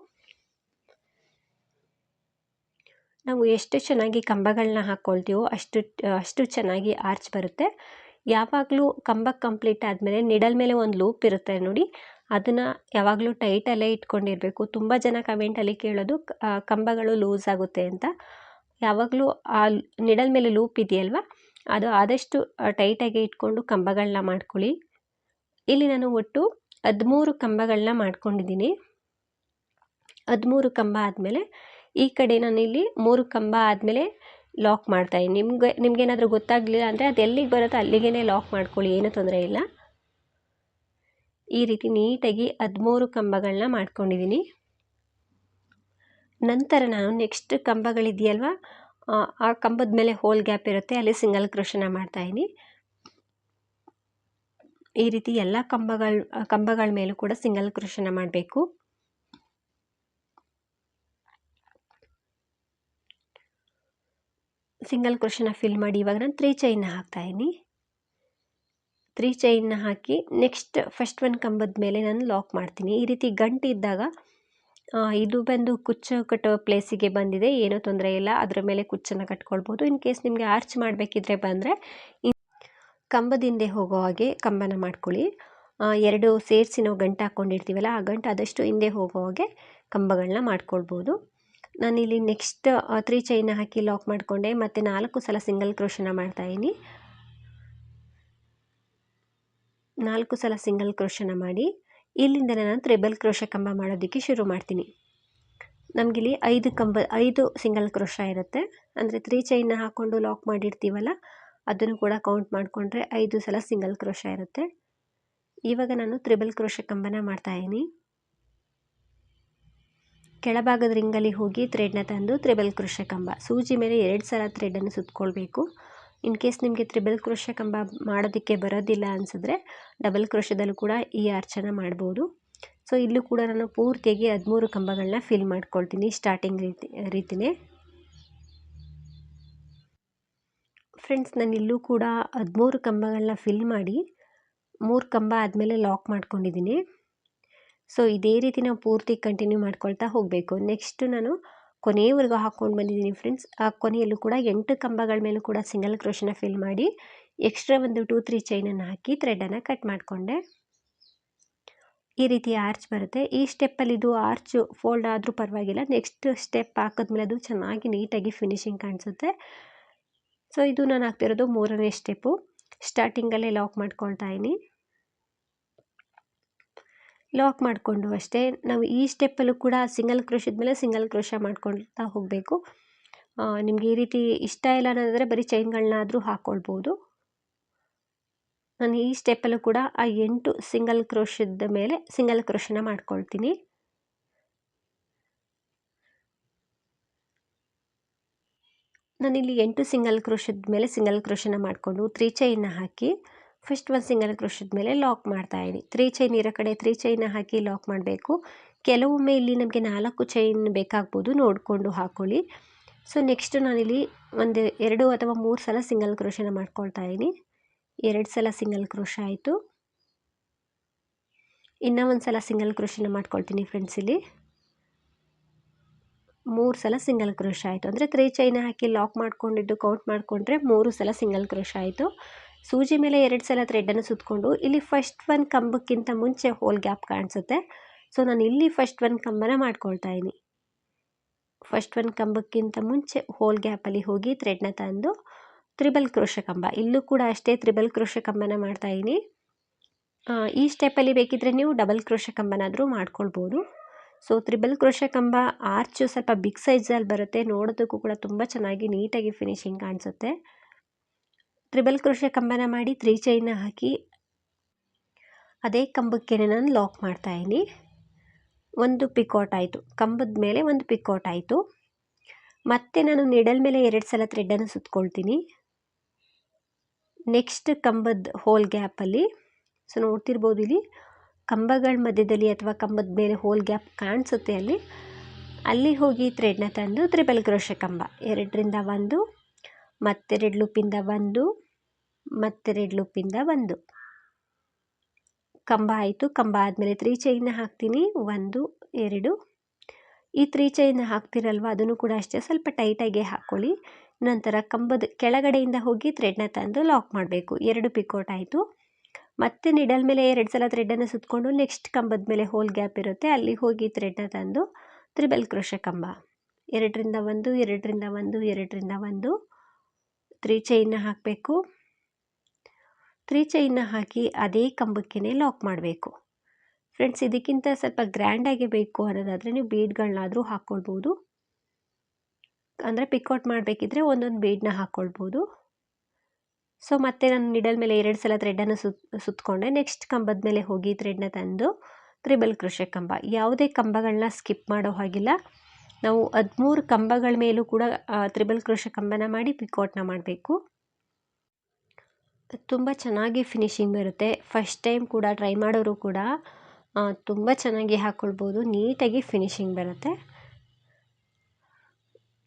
ನಾವು ಎಷ್ಟು ಚೆನ್ನಾಗಿ ಕಂಬಗಳನ್ನ ಹಾಕ್ಕೊಳ್ತೀವೋ ಅಷ್ಟು ಅಷ್ಟು ಚೆನ್ನಾಗಿ ಆರ್ಚ್ ಬರುತ್ತೆ. ಯಾವಾಗಲೂ ಕಂಬ ಕಂಪ್ಲೀಟ್ ಆದಮೇಲೆ ನಿಡಲ್ ಮೇಲೆ ಒಂದು ಲೂಪ್ ಇರುತ್ತೆ ನೋಡಿ. ಅದನ್ನು ಯಾವಾಗಲೂ ಟೈಟಲ್ಲೇ ಇಟ್ಕೊಂಡಿರಬೇಕು. ತುಂಬ ಜನ ಕಮೆಂಟಲ್ಲಿ ಕೇಳೋದು ಕಂಬಗಳು ಲೂಸ್ ಆಗುತ್ತೆ ಅಂತ. ಯಾವಾಗಲೂ ಆ ನಿಡಲ್ ಮೇಲೆ ಲೂಪ್ ಇದೆಯಲ್ವ? ಅದು ಆದಷ್ಟು ಟೈಟಾಗಿ ಇಟ್ಕೊಂಡು ಕಂಬಗಳನ್ನ ಮಾಡ್ಕೊಳ್ಳಿ. ಇಲ್ಲಿ ನಾನು ಒಟ್ಟು ಹದಿಮೂರು ಕಂಬಗಳನ್ನ ಮಾಡ್ಕೊಂಡಿದ್ದೀನಿ. ಹದಿಮೂರು ಕಂಬ ಆದಮೇಲೆ ಈ ಕಡೆ ನಾನಿಲ್ಲಿ ಮೂರು ಕಂಬ ಆದಮೇಲೆ ಲಾಕ್ ಮಾಡ್ತಾಯಿದ್ದೀನಿ ನಿಮಗೆ, ನಿಮಗೇನಾದರೂ ಗೊತ್ತಾಗಲಿಲ್ಲ ಅಂದರೆ ಅದು ಎಲ್ಲಿಗೆ ಬರುತ್ತೋ ಅಲ್ಲಿಗೇ ಲಾಕ್ ಮಾಡ್ಕೊಳ್ಳಿ, ಏನೂ ತೊಂದರೆ ಇಲ್ಲ. ಈ ರೀತಿ ನೀಟಾಗಿ ಹದಿಮೂರು ಕಂಬಗಳನ್ನ ಮಾಡ್ಕೊಂಡಿದ್ದೀನಿ. ನಂತರ ನಾನು ನೆಕ್ಸ್ಟ್ ಕಂಬಗಳಿದೆಯಲ್ವ, ಆ ಕಂಬದ ಮೇಲೆ ಹೋಲ್ ಗ್ಯಾಪ್ ಇರುತ್ತೆ, ಅಲ್ಲಿ ಸಿಂಗಲ್ ಕ್ರೋಶನ ಮಾಡ್ತಾಯಿದ್ದೀನಿ ಈ ರೀತಿ ಎಲ್ಲ ಕಂಬಗಳ ಕಂಬಗಳ ಮೇಲೂ ಕೂಡ ಸಿಂಗಲ್ ಕ್ರೋಶನ ಮಾಡಬೇಕು. ಸಿಂಗಲ್ ಕ್ರೋಶನ ಫಿಲ್ ಮಾಡಿ, ಇವಾಗ ನಾನು ತ್ರೀ ಚೈನ್ನ ಹಾಕ್ತಾಯಿದ್ದೀನಿ ತ್ರೀ ಚೈನ್ನ ಹಾಕಿ ನೆಕ್ಸ್ಟ್ ಫಸ್ಟ್ ಒನ್ ಕಂಬದ ಮೇಲೆ ನಾನು ಲಾಕ್ ಮಾಡ್ತೀನಿ. ಈ ರೀತಿ ಗಂಟು ಇದ್ದಾಗ ಇದು ಬಂದು ಕುಚ್ಚು ಕಟ್ಟೋ ಪ್ಲೇಸಿಗೆ ಬಂದಿದೆ, ಏನೂ ತೊಂದರೆ ಇಲ್ಲ. ಅದರ ಮೇಲೆ ಕುಚ್ಚನ್ನು ಕಟ್ಕೊಳ್ಬೋದು. ಇನ್ ಕೇಸ್ ನಿಮಗೆ ಆರ್ಚ್ ಮಾಡಬೇಕಿದ್ರೆ ಬಂದರೆ ಕಂಬದಿಂದೆ ಹೋಗೋ ಹಾಗೆ ಕಂಬನ ಮಾಡ್ಕೊಳ್ಳಿ. ಎರಡು ಸೇರಿಸಿ ನಾವು ಗಂಟು ಹಾಕ್ಕೊಂಡಿರ್ತೀವಲ್ಲ, ಆ ಗಂಟು ಆದಷ್ಟು ಹಿಂದೆ ಹೋಗೋ ಹಾಗೆ ಕಂಬಗಳನ್ನ ಮಾಡ್ಕೊಳ್ಬೋದು. ನಾನಿಲ್ಲಿ ನೆಕ್ಸ್ಟ್ ತ್ರೀ ಚೈನ ಹಾಕಿ ಲಾಕ್ ಮಾಡಿಕೊಂಡೆ. ಮತ್ತು ನಾಲ್ಕು ಸಲ ಸಿಂಗಲ್ ಕ್ರೋಶನ ಮಾಡ್ತಾಯಿದ್ದೀನಿ ನಾಲ್ಕು ಸಲ ಸಿಂಗಲ್ ಕ್ರೋಷನ ಮಾಡಿ. ಇಲ್ಲಿಂದ ನಾನು ತ್ರಿಬಲ್ ಕ್ರೋಶ ಕಂಬ ಮಾಡೋದಕ್ಕೆ ಶುರು ಮಾಡ್ತೀನಿ. ನಮಗಿಲ್ಲಿ ಐದು ಕಂಬ, ಐದು ಸಿಂಗಲ್ ಕ್ರೋಶ ಇರುತ್ತೆ. ಅಂದರೆ ತ್ರೀ ಚೈನ್ನ ಹಾಕ್ಕೊಂಡು ಲಾಕ್ ಮಾಡಿರ್ತೀವಲ್ಲ, ಅದನ್ನು ಕೂಡ ಕೌಂಟ್ ಮಾಡಿಕೊಂಡ್ರೆ ಐದು ಸಲ ಸಿಂಗಲ್ ಕ್ರೋಶ ಇರುತ್ತೆ. ಇವಾಗ ನಾನು ತ್ರಿಬಲ್ ಕ್ರೋಶ ಕಂಬನ ಮಾಡ್ತಾಯಿದ್ದೀನಿ ಕೆಳಭಾಗದ ರಿಂಗಲ್ಲಿ ಹೋಗಿ ಥ್ರೆಡ್ನ ತಂದು ತ್ರಿಬಲ್ ಕ್ರೋಶ ಕಂಬ. ಸೂಜಿ ಮೇಲೆ ಎರಡು ಸಲ ಥ್ರೆಡನ್ನು ಸುತ್ತಕೊಳ್ಬೇಕು ಇನ್ ಕೇಸ್ ನಿಮಗೆ ತ್ರಿಬಲ್ ಕ್ರೋಶ ಕಂಬ ಮಾಡೋದಕ್ಕೆ ಬರೋದಿಲ್ಲ ಅನಿಸಿದ್ರೆ ಡಬಲ್ ಕ್ರೋಶದಲ್ಲೂ ಕೂಡ ಈ ಅರ್ಚನೆ ಮಾಡ್ಬೋದು. ಸೊ ಇಲ್ಲೂ ಕೂಡ ನಾನು ಪೂರ್ತಿಯಾಗಿ ಹದಿಮೂರು ಕಂಬಗಳನ್ನ ಫಿಲ್ ಮಾಡ್ಕೊಳ್ತೀನಿ ಸ್ಟಾರ್ಟಿಂಗ್ ರೀತಿ, ರೀತಿನೇ. ಫ್ರೆಂಡ್ಸ್ ನಾನು ಇಲ್ಲೂ ಕೂಡ ಹದಿಮೂರು ಕಂಬಗಳನ್ನ ಫಿಲ್ ಮಾಡಿ ಮೂರು ಕಂಬ ಆದಮೇಲೆ ಲಾಕ್ ಮಾಡ್ಕೊಂಡಿದ್ದೀನಿ. ಸೊ ಇದೇ ರೀತಿ ನಾವು ಪೂರ್ತಿ ಕಂಟಿನ್ಯೂ ಮಾಡ್ಕೊಳ್ತಾ ಹೋಗಬೇಕು. ನೆಕ್ಸ್ಟ್ ನಾನು ಕೊನೆಯವರೆಗೂ ಹಾಕ್ಕೊಂಡು ಬಂದಿದ್ದೀನಿ ಫ್ರೆಂಡ್ಸ್ ಆ ಕೊನೆಯಲ್ಲೂ ಕೂಡ ಎಂಟು ಕಂಬಗಳ ಮೇಲೂ ಕೂಡ ಸಿಂಗಲ್ ಕ್ರೋಶನ ಫಿಲ್ ಮಾಡಿ ಎಕ್ಸ್ಟ್ರಾ ಒಂದು ಟೂ ತ್ರೀ ಚೈನನ್ನು ಹಾಕಿ ಥ್ರೆಡನ್ನು ಕಟ್ ಮಾಡಿಕೊಂಡೆ. ಈ ರೀತಿ ಆರ್ಚ್ ಬರುತ್ತೆ. ಈ ಸ್ಟೆಪ್ಪಲ್ಲಿ ಇದು ಆರ್ಚ್ ಫೋಲ್ಡ್ ಆದರೂ ಪರವಾಗಿಲ್ಲ. ನೆಕ್ಸ್ಟ್ ಸ್ಟೆಪ್ ಹಾಕಿದ್ಮೇಲೆ ಅದು ಚೆನ್ನಾಗಿ ನೀಟಾಗಿ ಫಿನಿಶಿಂಗ್ ಕಾಣಿಸುತ್ತೆ. ಸೊ ಇದು ನಾನು ಹಾಕ್ತಿರೋದು ಮೂರನೇ ಸ್ಟೆಪ್ಪು ಸ್ಟಾರ್ಟಿಂಗಲ್ಲೇ ಲಾಕ್ ಮಾಡ್ಕೊಳ್ತಾ ಇದ್ದೀನಿ. ಲಾಕ್ ಮಾಡಿಕೊಂಡು ಅಷ್ಟೇ. ನಾವು ಈ ಸ್ಟೆಪ್ಪಲ್ಲೂ ಕೂಡ ಸಿಂಗಲ್ ಕ್ರೋಶದ ಮೇಲೆ ಸಿಂಗಲ್ ಕ್ರೋಶ ಮಾಡ್ಕೊಳ್ತಾ ಹೋಗಬೇಕು. ನಿಮಗೆ ಈ ರೀತಿ ಇಷ್ಟ ಇಲ್ಲ ಅನ್ನೋದಾದರೆ ಬರೀ ಚೈನ್ಗಳನ್ನಾದರೂ ಹಾಕ್ಕೊಳ್ಬೋದು ನಾನು ಈ ಸ್ಟೆಪ್ಪಲ್ಲೂ ಕೂಡ ಆ ಎಂಟು ಸಿಂಗಲ್ ಕ್ರೋಶದ ಮೇಲೆ ಸಿಂಗಲ್ ಕ್ರೋಶನ ಮಾಡ್ಕೊಳ್ತೀನಿ. ನಾನಿಲ್ಲಿ ಎಂಟು ಸಿಂಗಲ್ ಕ್ರೋಶದ ಮೇಲೆ ಸಿಂಗಲ್ ಕ್ರೋಶನ ಮಾಡಿಕೊಂಡು ತ್ರೀ ಚೈನ್ನ ಹಾಕಿ ಫಸ್ಟ್ ಒಂದು ಸಿಂಗಲ್ ಕ್ರೋಶದ ಮೇಲೆ ಲಾಕ್ ಮಾಡ್ತಾ ಇದ್ದೀನಿ ತ್ರೀ ಚೈನ್ ಇರೋ ಕಡೆ ತ್ರೀ ಚೈನ ಹಾಕಿ ಲಾಕ್ ಮಾಡಬೇಕು. ಕೆಲವೊಮ್ಮೆ ಇಲ್ಲಿ ನಮಗೆ ನಾಲ್ಕು ಚೈನ್ ಬೇಕಾಗ್ಬೋದು ನೋಡಿಕೊಂಡು ಹಾಕ್ಕೊಳ್ಳಿ ಸೊ ನೆಕ್ಸ್ಟ್ ನಾನಿಲ್ಲಿ ಒಂದು ಎರಡು ಅಥವಾ ಮೂರು ಸಲ ಸಿಂಗಲ್ ಕ್ರೋಶನ ಮಾಡ್ಕೊಳ್ತಾ ಇದ್ದೀನಿ. ಎರಡು ಸಲ ಸಿಂಗಲ್ ಕ್ರೋಶ ಆಯಿತು. ಇನ್ನೂ ಒಂದು ಸಲ ಸಿಂಗಲ್ ಕ್ರೋಶನ ಮಾಡ್ಕೊಳ್ತೀನಿ ಫ್ರೆಂಡ್ಸ್ ಇಲ್ಲಿ. ಮೂರು ಸಲ ಸಿಂಗಲ್ ಕ್ರೋಶ ಆಯಿತು. ಅಂದರೆ ತ್ರೀ ಚೈನ ಹಾಕಿ ಲಾಕ್ ಮಾಡ್ಕೊಂಡಿದ್ದು ಕೌಂಟ್ ಮಾಡಿಕೊಂಡ್ರೆ ಮೂರು ಸಲ ಸಿಂಗಲ್ ಕ್ರೋಶ ಆಯಿತು. ಸೂಜಿ ಮೇಲೆ ಎರಡು ಸಲ ಥ್ರೆಡನ್ನು ಸುತ್ತಕೊಂಡು ಇಲ್ಲಿ ಫಸ್ಟ್ ಒನ್ ಕಂಬಕ್ಕಿಂತ ಮುಂಚೆ ಹೋಲ್ ಗ್ಯಾಪ್ ಕಾಣಿಸುತ್ತೆ. ಸೊ ನಾನು ಇಲ್ಲಿ ಫಸ್ಟ್ ಒನ್ ಕಂಬನ ಮಾಡ್ಕೊಳ್ತಾ ಇದ್ದೀನಿ. ಫಸ್ಟ್ ಒನ್ ಕಂಬಕ್ಕಿಂತ ಮುಂಚೆ ಹೋಲ್ ಗ್ಯಾಪಲ್ಲಿ ಹೋಗಿ ಥ್ರೆಡ್ನ ತಂದು ತ್ರಿಬಲ್ ಕ್ರೋಶ ಕಂಬ. ಇಲ್ಲೂ ಕೂಡ ಅಷ್ಟೇ ತ್ರಿಬಲ್ ಕ್ರೋಶ ಕಂಬನ ಮಾಡ್ತಾಯಿದ್ದೀನಿ ಈ ಸ್ಟೆಪ್ಪಲ್ಲಿ ಬೇಕಿದ್ದರೆ ನೀವು ಡಬಲ್ ಕ್ರೋಶ ಕಂಬನಾದರೂ ಮಾಡ್ಕೊಳ್ಬೋದು. ಸೊ ತ್ರಿಬಲ್ ಕ್ರೋಶ ಕಂಬ ಆರ್ಚು ಸ್ವಲ್ಪ ಬಿಗ್ ಸೈಜಲ್ಲಿ ಬರುತ್ತೆ. ನೋಡೋದಕ್ಕೂ ಕೂಡ ತುಂಬ ಚೆನ್ನಾಗಿ ನೀಟಾಗಿ ಫಿನಿಶಿಂಗ್ ಕಾಣಿಸುತ್ತೆ. ತ್ರಿಬಲ್ ಕ್ರೋಶ ಕಂಬನ ಮಾಡಿ ತ್ರೀ ಚೈನ ಹಾಕಿ ಅದೇ ಕಂಬಕ್ಕೆ ನಾನು ಲಾಕ್ ಮಾಡ್ತಾಯಿದ್ದೀನಿ ಒಂದು ಪಿಕೌಟ್ ಆಯಿತು. ಕಂಬದ ಮೇಲೆ ಒಂದು ಪಿಕೌಟ್ ಆಯಿತು. ಮತ್ತೆ ನಾನು ನಿಡಲ್ ಮೇಲೆ ಎರಡು ಸಲ ಥ್ರೆಡ್ಡನ್ನು ಸುತ್ಕೊಳ್ತೀನಿ. ನೆಕ್ಸ್ಟ್ ಕಂಬದ ಹೋಲ್ ಗ್ಯಾಪಲ್ಲಿ ಸೊ ನೋಡ್ತಿರ್ಬೋದು ಇಲ್ಲಿ ಕಂಬಗಳ ಮಧ್ಯದಲ್ಲಿ ಅಥವಾ ಕಂಬದ ಮೇಲೆ ಹೋಲ್ ಗ್ಯಾಪ್ ಕಾಣಿಸುತ್ತೆ ಅಲ್ಲಿ. ಅಲ್ಲಿ ಹೋಗಿ ಥ್ರೆಡ್ನ ತಂದು ತ್ರಿಬಲ್ ಕ್ರೋಶ ಕಂಬ. ಎರಡರಿಂದ ಒಂದು ಮತ್ತೆರಡು ಲೂಪಿಂದ ಒಂದು, ಮತ್ತೆರಡು ಲೂಪಿಂದ ಒಂದು. ಕಂಬ ಆಯಿತು, ಕಂಬ ಆದಮೇಲೆ ತ್ರೀ ಚೈನ್ನ ಹಾಕ್ತೀನಿ. ಒಂದು, ಎರಡು. ಈ ತ್ರೀ ಚೈನ್ನ ಹಾಕ್ತಿರಲ್ವ, ಅದನ್ನು ಕೂಡ ಅಷ್ಟೇ ಸ್ವಲ್ಪ ಟೈಟಾಗಿ ಹಾಕ್ಕೊಳ್ಳಿ ನಂತರ ಕಂಬದ ಕೆಳಗಡೆಯಿಂದ ಹೋಗಿ ಥ್ರೆಡ್ನ ತಂದು ಲಾಕ್ ಮಾಡಬೇಕು. ಎರಡು ಪಿಕೋಟ್ ಆಯಿತು. ಮತ್ತೆ ನಿಡಲ್ ಮೇಲೆ ಎರಡು ಸಲ ಥ್ರೆಡನ್ನು ಸುತ್ತಕೊಂಡು ನೆಕ್ಸ್ಟ್ ಕಂಬದ ಮೇಲೆ ಹೋಲ್ ಗ್ಯಾಪ್ ಇರುತ್ತೆ. ಅಲ್ಲಿ ಹೋಗಿ ಥ್ರೆಡ್ನ ತಂದು ತ್ರಿಬಲ್ ಕ್ರೋಶ ಕಂಬ. ಎರಡರಿಂದ ಒಂದು ಎರಡರಿಂದ ಒಂದು ಎರಡರಿಂದ ಒಂದು. ತ್ರೀ ಚೈನ್ನ ಹಾಕಬೇಕು. ತ್ರೀ ಚೈನ್ನ ಹಾಕಿ ಅದೇ ಕಂಬಕ್ಕೇ ಲಾಕ್ ಮಾಡಬೇಕು. ಫ್ರೆಂಡ್ಸ್, ಇದಕ್ಕಿಂತ ಸ್ವಲ್ಪ ಗ್ರ್ಯಾಂಡಾಗಿ ಬೇಕು ಅನ್ನೋದಾದರೆ ನೀವು ಬೀಡ್ಗಳನ್ನಾದರೂ ಹಾಕ್ಕೊಳ್ಬೋದು. ಅಂದರೆ ಪಿಕ್ಔಟ್ ಮಾಡಬೇಕಿದ್ರೆ ಒಂದೊಂದು ಬೀಡನ್ನ ಹಾಕ್ಕೊಳ್ಬೋದು. ಸೊ, ಮತ್ತೆ ನಾನು ನಿಡಲ್ ಮೇಲೆ ಎರಡು ಸಲ ಥ್ರೆಡನ್ನು ಸುತ್ ಸುತ್ತಕೊಂಡೆ ನೆಕ್ಸ್ಟ್ ಕಂಬದ ಮೇಲೆ ಹೋಗಿ ಥ್ರೆಡ್ನ ತಂದು ತ್ರಿಬಲ್ ಕೃಷಿ ಕಂಬ. ಯಾವುದೇ ಕಂಬಗಳನ್ನ ಸ್ಕಿಪ್ ಮಾಡೋ ಹಾಗಿಲ್ಲ. ನಾವು ಹದಿಮೂರು ಕಂಬಗಳ ಮೇಲೂ ಕೂಡ ತ್ರಿಬಲ್ ಕ್ರೋಶ ಕಂಬನ ಮಾಡಿ ಪಿಕೋಟ್ನ ಮಾಡಬೇಕು. ತುಂಬ ಚೆನ್ನಾಗಿ ಫಿನಿಶಿಂಗ್ ಬರುತ್ತೆ. ಫಸ್ಟ್ ಟೈಮ್ ಕೂಡ, ಟ್ರೈ ಮಾಡೋರು ಕೂಡ ತುಂಬ ಚೆನ್ನಾಗಿ ಹಾಕ್ಕೊಳ್ಬೋದು ನೀಟಾಗಿ ಫಿನಿಶಿಂಗ್ ಬರುತ್ತೆ.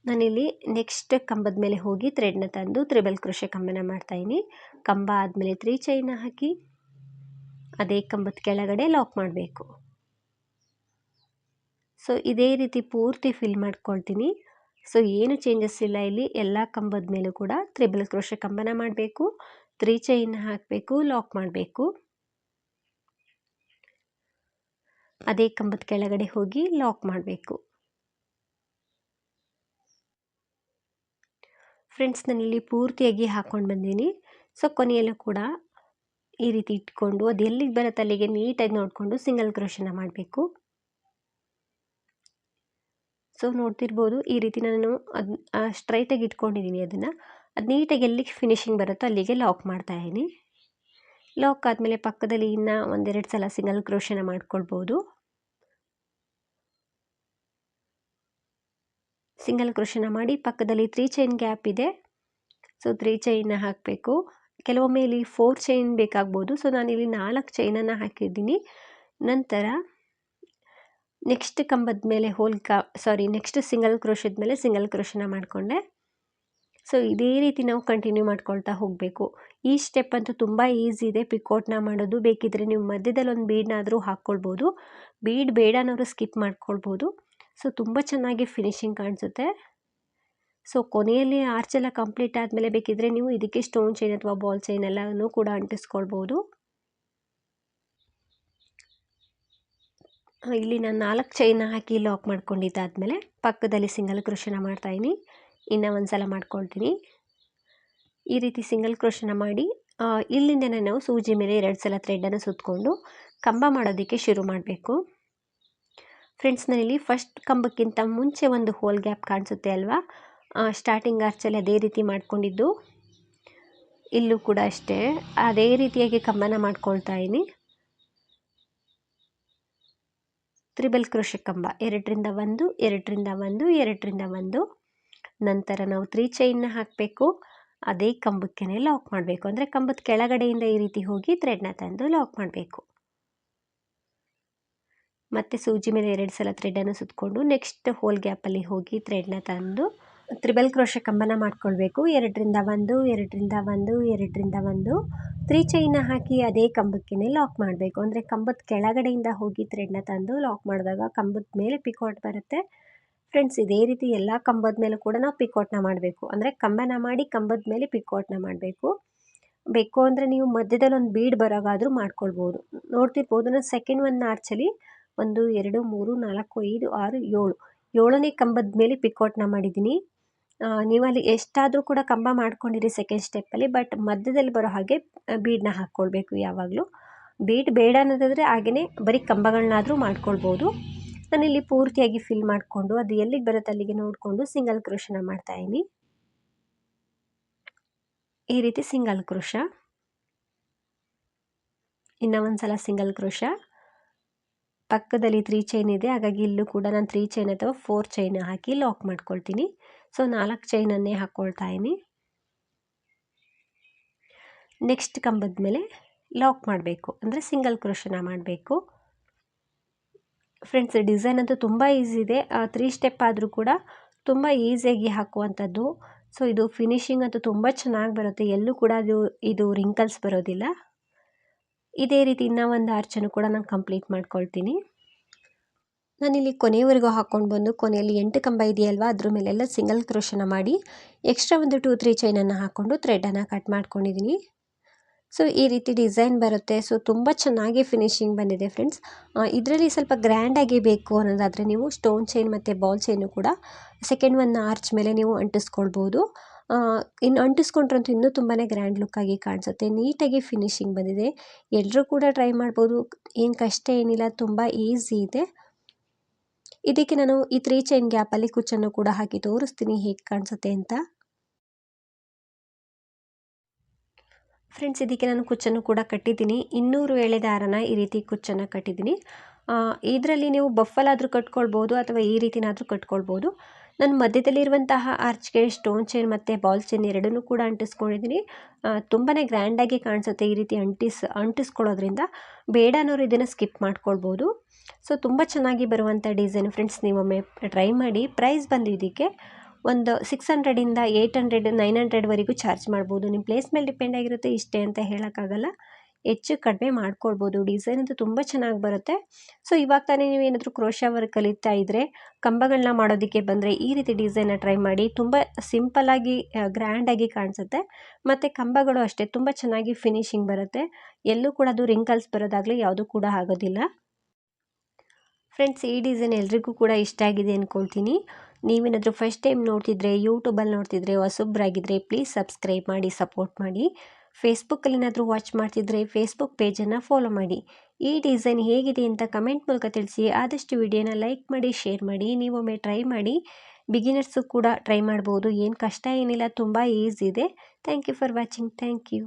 ನಾನಿಲ್ಲಿ ನೆಕ್ಸ್ಟ್ ಕಂಬದ ಮೇಲೆ ಹೋಗಿ ಥ್ರೆಡ್ನ ತಂದು ತ್ರಿಬಲ್ ಕೃಷಿ ಕಂಬನ ಮಾಡ್ತಾಯಿನಿ ಕಂಬ ಆದಮೇಲೆ ತ್ರೀ ಚೈನ ಹಾಕಿ, ಅದೇ ಕಂಬದ ಕೆಳಗಡೆ ಲಾಕ್ ಮಾಡಬೇಕು. ಸೊ, ಇದೇ ರೀತಿ ಪೂರ್ತಿ ಫಿಲ್ ಮಾಡ್ಕೊಳ್ತೀನಿ. ಸೊ, ಏನು ಚೇಂಜಸ್ ಇಲ್ಲ ಇಲ್ಲಿ. ಎಲ್ಲ ಕಂಬದ ಮೇಲೂ ಕೂಡ ತ್ರಿಬಲ್ ಕ್ರೋಶ ಕಂಬನ ಮಾಡಬೇಕು. ತ್ರೀ ಚೈನ್ ಹಾಕಬೇಕು ಲಾಕ್ ಮಾಡಬೇಕು. ಅದೇ ಕಂಬದ ಕೆಳಗಡೆ ಹೋಗಿ ಲಾಕ್ ಮಾಡಬೇಕು. ಫ್ರೆಂಡ್ಸ್ ನಾನಿಲ್ಲಿ ಪೂರ್ತಿಯಾಗಿ ಹಾಕ್ಕೊಂಡು ಬಂದೀನಿ. ಸೊ, ಕೊನೆಯಲ್ಲೂ ಕೂಡ ಈ ರೀತಿ ಇಟ್ಕೊಂಡು, ಅದು ಎಲ್ಲಿಗೆ ಬರುತ್ತೆ ಅಲ್ಲಿಗೆ ನೀಟಾಗಿ ನೋಡಿಕೊಂಡು ಸಿಂಗಲ್ ಕ್ರೋಶನ ಮಾಡಬೇಕು. ಸೊ, ನೋಡ್ತಿರ್ಬೋದು ಈ ರೀತಿ ನಾನು ಅದು ಸ್ಟ್ರೈಟಾಗಿ ಇಟ್ಕೊಂಡಿದ್ದೀನಿ ಅದನ್ನು. ಅದು ನೀಟಾಗಿ ಎಲ್ಲಿಗೆ ಫಿನಿಶಿಂಗ್ ಬರುತ್ತೋ ಅಲ್ಲಿಗೆ ಲಾಕ್ ಮಾಡ್ತಾ ಇದ್ದೀನಿ. ಲಾಕ್ ಆದಮೇಲೆ ಪಕ್ಕದಲ್ಲಿ ಇನ್ನು ಒಂದೆರಡು ಸಲ ಸಿಂಗಲ್ ಕ್ರೋಶನ ಮಾಡ್ಕೊಳ್ಬೋದು. ಸಿಂಗಲ್ ಕ್ರೋಶನ ಮಾಡಿ ಪಕ್ಕದಲ್ಲಿ ತ್ರೀ ಚೈನ್ ಗ್ಯಾಪ್ ಇದೆ. ಸೊ ತ್ರೀ ಚೈನ್ನ ಹಾಕಬೇಕು. ಕೆಲವೊಮ್ಮೆ ಇಲ್ಲಿ ಫೋರ್ ಚೈನ್ ಬೇಕಾಗ್ಬೋದು. ಸೊ ನಾನಿಲ್ಲಿ ನಾಲ್ಕು ಚೈನನ್ನು ಹಾಕಿದ್ದೀನಿ. ನಂತರ ನೆಕ್ಸ್ಟ್ ಕಂಬದ ಮೇಲೆ ಹೋಲ್ ಕ ಸಾರಿ ನೆಕ್ಸ್ಟ್ ಸಿಂಗಲ್ ಕ್ರೋಶದ ಮೇಲೆ ಸಿಂಗಲ್ ಕ್ರೋಶನ ಮಾಡಿಕೊಂಡೆ. ಸೊ ಇದೇ ರೀತಿ ನಾವು ಕಂಟಿನ್ಯೂ ಮಾಡ್ಕೊಳ್ತಾ ಹೋಗಬೇಕು. ಈ ಸ್ಟೆಪ್ ಅಂತೂ ತುಂಬ ಈಸಿ ಇದೆ. ಪಿಕೋಟ್ನ ಮಾಡೋದು ಬೇಕಿದ್ರೆ ನೀವು ಮಧ್ಯದಲ್ಲಿ ಒಂದು ಬೀಡ್ನಾದರೂ ಹಾಕ್ಕೊಳ್ಬೋದು. ಬೀಡ್ ಬೇಡ ಅನ್ನೋರು ಸ್ಕಿಪ್ ಮಾಡ್ಕೊಳ್ಬೋದು. ಸೊ ತುಂಬ ಚೆನ್ನಾಗಿ ಫಿನಿಶಿಂಗ್ ಕಾಣಿಸುತ್ತೆ. ಸೊ ಕೊನೆಯಲ್ಲಿ ಆರ್ಚೆಲ್ಲ ಕಂಪ್ಲೀಟ್ ಆದಮೇಲೆ ಬೇಕಿದ್ರೆ ನೀವು ಇದಕ್ಕೆ ಸ್ಟೋನ್ ಚೈನ್ ಅಥವಾ ಬಾಲ್ ಚೈನ್ ಎಲ್ಲನೂ ಕೂಡ ಅಂಟಿಸ್ಕೊಳ್ಬೋದು. ಇಲ್ಲಿ ನಾನು ನಾಲ್ಕು ಚೈನ ಹಾಕಿ ಲಾಕ್ ಮಾಡ್ಕೊಂಡಿದ್ದಾದಮೇಲೆ ಪಕ್ಕದಲ್ಲಿ ಸಿಂಗಲ್ ಕ್ರೋಶನ ಮಾಡ್ತಾಯಿನಿ ಇನ್ನೂ ಒಂದು ಸಲ ಮಾಡ್ಕೊಳ್ತೀನಿ. ಈ ರೀತಿ ಸಿಂಗಲ್ ಕ್ರೋಶನ ಮಾಡಿ ಇಲ್ಲಿಂದ ನಾವು ಸೂಜಿ ಮೇಲೆ ಎರಡು ಸಲ ಥ್ರೆಡನ್ನು ಸುತ್ತಕೊಂಡು ಕಂಬ ಮಾಡೋದಕ್ಕೆ ಶುರು ಮಾಡಬೇಕು. ಫ್ರೆಂಡ್ಸ್ ನಾನಿಲ್ಲಿ ಫಸ್ಟ್ ಕಂಬಕ್ಕಿಂತ ಮುಂಚೆ ಒಂದು ಹೋಲ್ ಗ್ಯಾಪ್ ಕಾಣಿಸುತ್ತೆ ಅಲ್ವಾ? ಸ್ಟಾರ್ಟಿಂಗ್ ಆರ್ಚಲ್ಲಿ ಅದೇ ರೀತಿ ಮಾಡ್ಕೊಂಡಿದ್ದು. ಇಲ್ಲೂ ಕೂಡ ಅಷ್ಟೇ. ಅದೇ ರೀತಿಯಾಗಿ ಕಂಬನ ಮಾಡ್ಕೊಳ್ತಾ ಇದ್ದೀನಿ. ತ್ರಿಬಲ್ ಕ್ರೋಶೆ ಕಂಬ. ಎರಡರಿಂದ ಒಂದು ಎರಡರಿಂದ ಒಂದು ಎರಡರಿಂದ ಒಂದು. ನಂತರ ನಾವು ತ್ರೀ ಚೈನ್ನ ಹಾಕಬೇಕು. ಅದೇ ಕಂಬಕ್ಕೆ ಲಾಕ್ ಮಾಡಬೇಕು. ಅಂದರೆ ಕಂಬದ ಕೆಳಗಡೆಯಿಂದ ಈ ರೀತಿ ಹೋಗಿ ಥ್ರೆಡ್ನ ತಂದು ಲಾಕ್ ಮಾಡಬೇಕು. ಮತ್ತು ಸೂಜಿ ಮೇಲೆ ಎರಡು ಸಲ ಥ್ರೆಡನ್ನು ಸುತ್ತಕೊಂಡು ನೆಕ್ಸ್ಟ್ ಹೋಲ್ ಗ್ಯಾಪಲ್ಲಿ ಹೋಗಿ ಥ್ರೆಡ್ನ ತಂದು ತ್ರಿಬಲ್ ಕ್ರೋಶ ಕಂಬನ ಮಾಡಿಕೊಳ್ಬೇಕು. ಎರಡರಿಂದ ಒಂದು ಎರಡರಿಂದ ಒಂದು ಎರಡರಿಂದ ಒಂದು. ತ್ರೀ ಚೈನ ಹಾಕಿ ಅದೇ ಕಂಬಕ್ಕೆ ಲಾಕ್ ಮಾಡಬೇಕು. ಅಂದರೆ ಕಂಬದ ಕೆಳಗಡೆಯಿಂದ ಹೋಗಿ ಥ್ರೆಡ್ನ ತಂದು ಲಾಕ್ ಮಾಡಿದಾಗ ಕಂಬದ ಮೇಲೆ ಪಿಕೋಟ್ ಬರುತ್ತೆ. ಫ್ರೆಂಡ್ಸ್ ಇದೇ ರೀತಿ ಎಲ್ಲ ಕಂಬದ ಮೇಲೆ ಕೂಡ ನಾವು ಪಿಕೋಟ್ನ ಮಾಡಬೇಕು. ಅಂದರೆ ಕಂಬನ ಮಾಡಿ ಕಂಬದ ಮೇಲೆ ಪಿಕೋಟ್ನ ಮಾಡಬೇಕು. ಬೇಕು ಅಂದರೆ ನೀವು ಮಧ್ಯದಲ್ಲಿ ಒಂದು ಬೀಡ್ ಬರೋಗಾದರೂ ಮಾಡ್ಕೊಳ್ಬೋದು. ನೋಡ್ತಿರ್ಬೋದು, ನಾನು ಸೆಕೆಂಡ್ ಒನ್ ಆರ್ಚಲ್ಲಿ ಒಂದು, ಎರಡು, ಮೂರು, ನಾಲ್ಕು, ಐದು, ಆರು, ಏಳು. ಏಳನೇ ಕಂಬದ ಮೇಲೆ ಪಿಕೋಟ್ನ ಮಾಡಿದ್ದೀನಿ. ನೀವು ಅಲ್ಲಿ ಎಷ್ಟಾದರೂ ಕೂಡ ಕಂಬ ಮಾಡ್ಕೊಂಡಿರಿ ಸೆಕೆಂಡ್ ಸ್ಟೆಪ್ಪಲ್ಲಿ ಬಟ್ ಮಧ್ಯದಲ್ಲಿ ಬರೋ ಹಾಗೆ ಬೀಡನ್ನ ಹಾಕ್ಕೊಳ್ಬೇಕು ಯಾವಾಗಲೂ. ಬೀಡ್ ಬೇಡ ಅನ್ನೋದಾದರೆ ಹಾಗೆಯೇ ಬರೀ ಕಂಬಗಳನ್ನಾದರೂ ಮಾಡ್ಕೊಳ್ಬೋದು. ನಾನಿಲ್ಲಿ ಪೂರ್ತಿಯಾಗಿ ಫಿಲ್ ಮಾಡಿಕೊಂಡು, ಅದು ಎಲ್ಲಿಗೆ ಬರುತ್ತೆ ಅಲ್ಲಿಗೆ ನೋಡಿಕೊಂಡು ಸಿಂಗಲ್ ಕ್ರೋಶನ ಮಾಡ್ತಾಯಿದ್ದೀನಿ ಈ ರೀತಿ ಸಿಂಗಲ್ ಕ್ರೋಶ ಇನ್ನೂ ಒಂದು ಸಲ ಸಿಂಗಲ್ ಕ್ರೋಶ ಪಕ್ಕದಲ್ಲಿ ತ್ರೀ ಚೈನ್ ಇದೆ. ಹಾಗಾಗಿ ಇಲ್ಲೂ ಕೂಡ ನಾನು ತ್ರೀ ಚೈನ್ ಅಥವಾ ಫೋರ್ ಚೈನ್ ಹಾಕಿ ಲಾಕ್ ಮಾಡ್ಕೊಳ್ತೀನಿ. ಸೊ ನಾಲ್ಕು ಚೈನನ್ನೇ ಹಾಕ್ಕೊಳ್ತಾ ಇದ್ದೀನಿ ನೆಕ್ಸ್ಟ್ ಕಂಬದ ಮೇಲೆ ಲಾಕ್ ಮಾಡಬೇಕು. ಅಂದರೆ ಸಿಂಗಲ್ ಕ್ರೋಶನ ಮಾಡಬೇಕು. ಫ್ರೆಂಡ್ಸ್ ಡಿಸೈನ್ ಅಂತೂ ತುಂಬ ಈಸಿ ಇದೆ. ತ್ರೀ ಸ್ಟೆಪ್ ಆದರೂ ಕೂಡ ತುಂಬ ಈಸಿಯಾಗಿ ಹಾಕುವಂಥದ್ದು. ಸೊ ಇದು ಫಿನಿಶಿಂಗ್ ಅಂತೂ ತುಂಬ ಚೆನ್ನಾಗಿ ಬರುತ್ತೆ. ಎಲ್ಲೂ ಕೂಡ ಅದು, ಇದು ರಿಂಕಲ್ಸ್ ಬರೋದಿಲ್ಲ. ಇದೇ ರೀತಿ ಇನ್ನೂ ಒಂದು ಆರ್ಚನ್ನು ಕೂಡ ನಾನು ಕಂಪ್ಲೀಟ್ ಮಾಡ್ಕೊಳ್ತೀನಿ. ನಾನಿಲ್ಲಿ ಕೊನೆಯವರೆಗೂ ಹಾಕ್ಕೊಂಡು ಬಂದು ಕೊನೆಯಲ್ಲಿ ಎಂಟು ಕಂಬ ಇದೆಯಲ್ವಾ? ಅದ್ರ ಮೇಲೆಲ್ಲ ಸಿಂಗಲ್ ಕ್ರೋಶನ ಮಾಡಿ ಎಕ್ಸ್ಟ್ರಾ ಒಂದು ಟೂ ತ್ರೀ ಚೈನನ್ನು ಹಾಕ್ಕೊಂಡು ಥ್ರೆಡನ್ನು ಕಟ್ ಮಾಡ್ಕೊಂಡಿದ್ದೀನಿ ಸೊ ಈ ರೀತಿ ಡಿಸೈನ್ ಬರುತ್ತೆ. ಸೊ ತುಂಬ ಚೆನ್ನಾಗಿ ಫಿನಿಶಿಂಗ್ ಬಂದಿದೆ ಫ್ರೆಂಡ್ಸ್ ಇದರಲ್ಲಿ ಸ್ವಲ್ಪ ಗ್ರ್ಯಾಂಡಾಗಿ ಬೇಕು ಅನ್ನೋದಾದರೆ ನೀವು ಸ್ಟೋನ್ ಚೈನ್ ಮತ್ತು ಬಾಲ್ ಚೈನು ಕೂಡ ಸೆಕೆಂಡ್ ಒನ್ ಆರ್ಚ್ ಮೇಲೆ ನೀವು ಅಂಟಿಸ್ಕೊಳ್ಬೋದು. ಇನ್ನು ಅಂಟಿಸ್ಕೊಂಡ್ರಂತೂ ಇನ್ನೂ ತುಂಬಾ ಗ್ರ್ಯಾಂಡ್ ಲುಕ್ಕಾಗಿ ಕಾಣಿಸುತ್ತೆ. ನೀಟಾಗಿ ಫಿನಿಶಿಂಗ್ ಬಂದಿದೆ. ಎಲ್ಲರೂ ಕೂಡ ಟ್ರೈ ಮಾಡ್ಬೋದು. ಏನು ಕಷ್ಟ ಏನಿಲ್ಲ, ತುಂಬ ಈಸಿ ಇದೆ. ಇದಕ್ಕೆ ನಾನು ಈ ತ್ರೀ ಚೈನ್ ಗ್ಯಾಪಲ್ಲಿ ಕುಚ್ಚನ್ನು ಕೂಡ ಹಾಕಿ ತೋರಿಸ್ತೀನಿ ಹೇಗೆ ಕಾಣಿಸುತ್ತೆ ಅಂತ. ಫ್ರೆಂಡ್ಸ್ ಇದಕ್ಕೆ ನಾನು ಕುಚ್ಚನ್ನು ಕೂಡ ಕಟ್ಟಿದ್ದೀನಿ. ಇನ್ನೂರು ಎಳೆ ದಾರನ ಈ ರೀತಿ ಕುಚ್ಚನ್ನು ಕಟ್ಟಿದ್ದೀನಿ. ಇದರಲ್ಲಿ ನೀವು ಬಫಲಾದರೂ ಕಟ್ಕೊಳ್ಬೋದು ಅಥವಾ ಈ ರೀತಿನಾದರೂ ಕಟ್ಕೊಳ್ಬೋದು. ನಾನು ಮಧ್ಯದಲ್ಲಿರುವಂತಹ ಆರ್ಚ್ಗೆ ಸ್ಟೋನ್ ಚೈನ್ ಮತ್ತು ಬಾಲ್ ಚೈನ್ ಎರಡನ್ನೂ ಕೂಡ ಅಂಟಿಸ್ಕೊಂಡಿದ್ದೀನಿ. ತುಂಬಾ ಗ್ರ್ಯಾಂಡಾಗಿ ಕಾಣಿಸುತ್ತೆ ಈ ರೀತಿ ಅಂಟಿಸ್, ಅಂಟಿಸ್ಕೊಳ್ಳೋದ್ರಿಂದ. ಬೇಡ ಅನ್ನೋರು ಇದನ್ನು ಸ್ಕಿಪ್ ಮಾಡ್ಕೊಳ್ಬೋದು. ಸೊ ತುಂಬ ಚೆನ್ನಾಗಿ ಬರುವಂಥ ಡಿಸೈನ್ ಫ್ರೆಂಡ್ಸ್ ನೀವೊಮ್ಮೆ ಟ್ರೈ ಮಾಡಿ. ಪ್ರೈಸ್ ಬಂದು ಇದಕ್ಕೆ ಒಂದು ಸಿಕ್ಸ್ ಹಂಡ್ರೆಡಿಂದ ಏಯ್ಟ್ ಹಂಡ್ರೆಡ್ ನೈನ್ ಹಂಡ್ರೆಡ್ವರೆಗೂ ಚಾರ್ಜ್ ಮಾಡ್ಬೋದು. ನಿಮ್ಮ ಪ್ಲೇಸ್ ಮೇಲೆ ಡಿಪೆಂಡ್ ಆಗಿರುತ್ತೆ ಇಷ್ಟೇ ಅಂತ ಹೇಳೋಕ್ಕಾಗಲ್ಲ. ಹೆಚ್ಚು ಕಡಿಮೆ ಮಾಡ್ಕೊಳ್ಬೋದು. ಡಿಸೈನ್ ಅಂತೂ ತುಂಬ ಚೆನ್ನಾಗಿ ಬರುತ್ತೆ. ಸೊ ಇವಾಗ ತಾನೇ ನೀವು ಏನಾದರೂ ಕ್ರೋಶ ವರ್ಕ್ ಕಲಿತಾ ಇದ್ದರೆ ಕಂಬಗಳನ್ನ ಮಾಡೋದಕ್ಕೆ ಬಂದರೆ ಈ ರೀತಿ ಡಿಸೈನ್ನ ಟ್ರೈ ಮಾಡಿ, ತುಂಬ ಸಿಂಪಲ್ಲಾಗಿ ಗ್ರ್ಯಾಂಡಾಗಿ ಕಾಣಿಸುತ್ತೆ. ಮತ್ತು ಕಂಬಗಳು ಅಷ್ಟೇ, ತುಂಬ ಚೆನ್ನಾಗಿ ಫಿನಿಶಿಂಗ್ ಬರುತ್ತೆ. ಎಲ್ಲೂ ಕೂಡ ಅದು ರಿಂಕಲ್ಸ್ ಬರೋದಾಗಲಿ ಯಾವುದೂ ಕೂಡ ಆಗೋದಿಲ್ಲ. ಫ್ರೆಂಡ್ಸ್ ಈ ಡಿಸೈನ್ ಎಲ್ರಿಗೂ ಕೂಡ ಇಷ್ಟ ಆಗಿದೆ ಅಂದ್ಕೊಳ್ತೀನಿ ನೀವೇನಾದರೂ ಫಸ್ಟ್ ಟೈಮ್ ನೋಡ್ತಿದ್ರೆ ಯೂಟ್ಯೂಬಲ್ಲಿ ನೋಡ್ತಿದ್ರೆ ಹೊಸೊಬ್ಬರಾಗಿದ್ದರೆ ಪ್ಲೀಸ್ ಸಬ್ಸ್ಕ್ರೈಬ್ ಮಾಡಿ ಸಪೋರ್ಟ್ ಮಾಡಿ. ಫೇಸ್ಬುಕ್ಕಲ್ಲಿ ಏನಾದರೂ ವಾಚ್ ಮಾಡ್ತಿದ್ರೆ ಫೇಸ್ಬುಕ್ ಪೇಜನ್ನು ಫಾಲೋ ಮಾಡಿ. ಈ ಡಿಸೈನ್ ಹೇಗಿದೆ ಅಂತ ಕಮೆಂಟ್ ಮೂಲಕ ತಿಳಿಸಿ. ಆದಷ್ಟು ವಿಡಿಯೋನ ಲೈಕ್ ಮಾಡಿ ಶೇರ್ ಮಾಡಿ. ನೀವೊಮ್ಮೆ ಟ್ರೈ ಮಾಡಿ. ಬಿಗಿನರ್ಸು ಕೂಡ ಟ್ರೈ ಮಾಡ್ಬೋದು. ಏನು ಕಷ್ಟ ಏನಿಲ್ಲ. ತುಂಬ ಈಸಿ ಇದೆ. Thank you for watching thank you